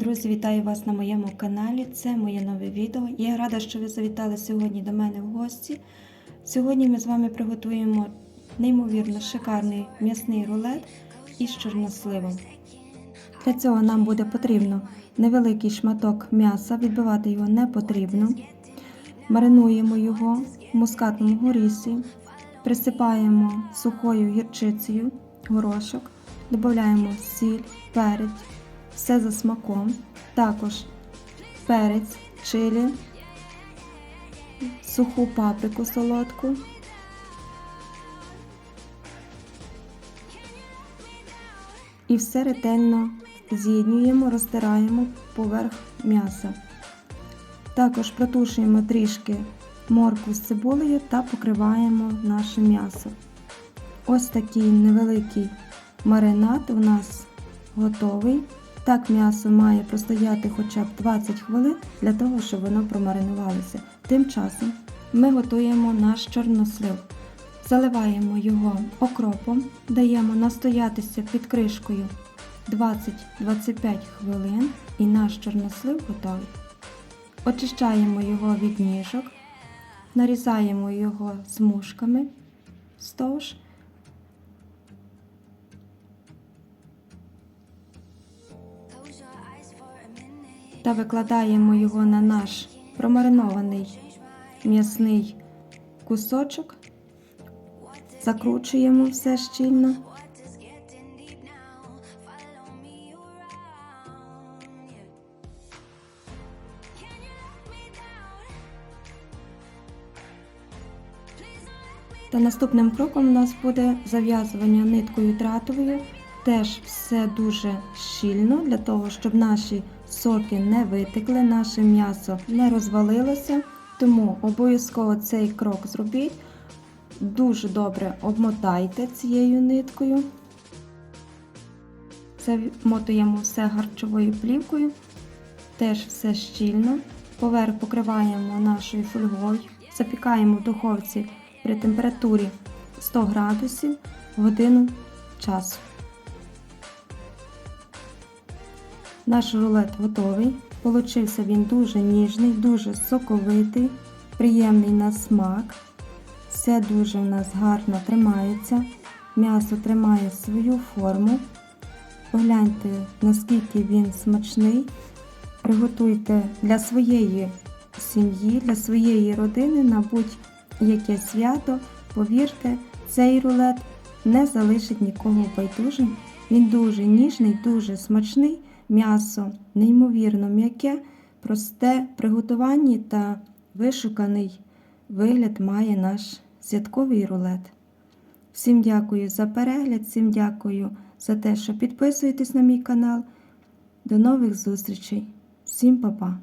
Друзі, вітаю вас на моєму каналі. Це моє нове відео. Я рада, що ви завітали сьогодні до мене в гості. Сьогодні ми з вами приготуємо неймовірно шикарний м'ясний рулет із чорносливом. Для цього нам буде потрібно невеликий шматок м'яса, відбивати його не потрібно. Маринуємо його в мускатному горісі, присипаємо сухою гірчицею горошок, додаємо сіль, перець, все за смаком. Також перець, чилі, суху паприку солодку. І все ретельно з'єднюємо, розтираємо поверх м'яса. Також протушуємо трішки моркву з цибулею та покриваємо наше м'ясо. Ось такий невеликий маринад у нас готовий. Так м'ясо має простояти хоча б 20 хвилин для того, щоб воно промаринувалося. Тим часом ми готуємо наш чорнослив. Заливаємо його окропом, даємо настоятися під кришкою 20-25 хвилин і наш чорнослив готовий. Очищаємо його від ніжок, нарізаємо його смужками вздовж. Та викладаємо його на наш промаринований м'ясний кусочок, закручуємо все щільно. Та наступним кроком у нас буде зав'язування ниткою тратовою. Теж все дуже щільно для того, щоб наші соки не витекли, наше м'ясо не розвалилося. Тому обов'язково цей крок зробіть. Дуже добре обмотайте цією ниткою. Замотуємо все харчовою плівкою. Теж все щільно. Поверх покриваємо нашою фольгою. Запікаємо в духовці при температурі 100 градусів годину часу. Наш рулет готовий. Получився він дуже ніжний, дуже соковитий, приємний на смак. Все дуже в нас гарно тримається. М'ясо тримає свою форму. Погляньте, наскільки він смачний. Приготуйте для своєї сім'ї, для своєї родини на будь-яке свято. Повірте, цей рулет не залишить нікого байдужим. Він дуже ніжний, дуже смачний. М'ясо неймовірно м'яке, просте приготуванні та вишуканий вигляд має наш святковий рулет. Всім дякую за перегляд, всім дякую за те, що підписуєтесь на мій канал. До нових зустрічей. Всім па-па!